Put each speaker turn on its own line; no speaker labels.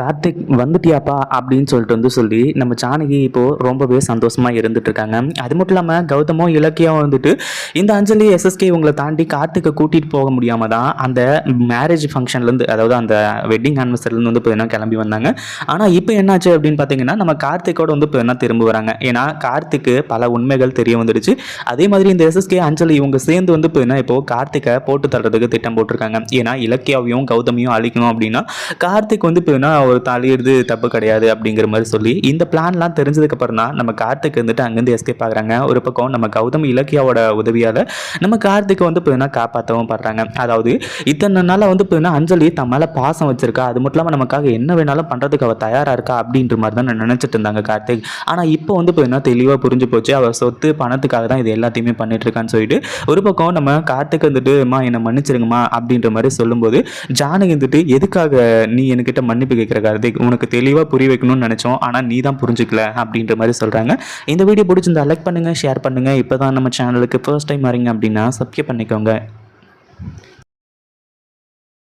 கார்த்திக் வந்துட்டியாப்பா அப்படின்னு சொல்லிட்டு வந்து சொல்லி நம்ம ஜானகி இப்போது ரொம்பவே சந்தோஷமாக இருந்துட்டு இருக்காங்க. அது மட்டும் இல்லாமல் கௌதமும் இலக்கியம் வந்துட்டு இந்த அஞ்சலி எஸ்எஸ்கே இவங்களை தாண்டி கார்த்திகை கூட்டிகிட்டு போக முடியாமல் தான் அந்த மேரேஜ் ஃபங்க்ஷன்லேருந்து அதாவது அந்த வெட்டிங் ஆனிவர்சரிலேருந்து வந்து இப்போ கிளம்பி வந்தாங்க. ஆனால் இப்போ என்னாச்சு அப்படின்னு பார்த்தீங்கன்னா நம்ம கார்த்திகோட வந்து இப்போ என்ன திரும்ப வராங்க. ஏன்னா கார்த்திக்கு பல உண்மைகள் தெரிய வந்துடுச்சு. அதே மாதிரி இந்த எஸ்எஸ்கே அஞ்சலி இவங்க சேர்ந்து வந்து இப்போ என்ன இப்போ கார்த்திகை போட்டு தள்ளுறதுக்கு திட்டம் போட்டிருக்காங்க. ஏன்னா இலக்கியாவையும் கௌதமியும் அழிக்கணும் அப்படின்னா கார்த்திக் வந்து இப்போ ஒரு தலையிடுது தப்பு கிடையாது அப்படிங்கிற மாதிரி சொல்லி இந்த பிளான்லாம் தெரிஞ்சதுக்கு அப்புறம் தான் நம்ம கார்த்திக் வந்துட்டு அங்கேருந்து எஸ்கேப் ஆகுறாங்க. ஒரு பக்கம் நம்ம கௌதம் இலக்கியாவோட உதவியால் நம்ம கார்த்திகை வந்து பார்த்தீங்கன்னா காப்பாற்றவும் படுறாங்க. அதாவது இத்தனை நாளாக வந்து பார்த்தீங்கன்னா அஞ்சலி தன் மேலே பாசம் வச்சிருக்கா. அது மட்டும் இல்லாமல் நமக்காக என்ன வேணாலும் பண்ணுறதுக்கு அவள் தயாராக இருக்கா அப்படின்ற மாதிரி தான் நினச்சிட்டு இருந்தாங்க கார்த்திக். ஆனால் இப்போ வந்து பார்த்தீங்கன்னா தெளிவாக புரிஞ்சு போச்சு. அவள் சொத்து பணத்துக்காக தான் இது எல்லாத்தையுமே பண்ணிட்டு இருக்கான்னு சொல்லிட்டு ஒரு பக்கம் நம்ம கார்த்திக் வந்துட்டு அம்மா என்னை மன்னிச்சிருங்கம்மா அப்படின்ற மாதிரி சொல்லும்போது ஜானகி வந்துட்டு எதுக்காக நீ என்கிட்ட மன்னிப்பு கேட்குற கார்த்திக் உனக்கு தெளிவாக புரிய வைக்கணும்னு நினச்சோம். ஆனால் நீ தான் புரிஞ்சுக்கல அப்படின்ற மாதிரி சொல்கிறாங்க இந்த வீடியோ பிடிச்சிருந்தா லைக் பண்ணுங்கள் ஷேர் பண்ணுங்கள் இப்போ தான் நம்ம சேனலுக்கு ஃபர்ஸ்ட் டைம் வரீங்க அப்படின்னா சப்ஸ்கிரைப் பண்ணிக்கோங்க.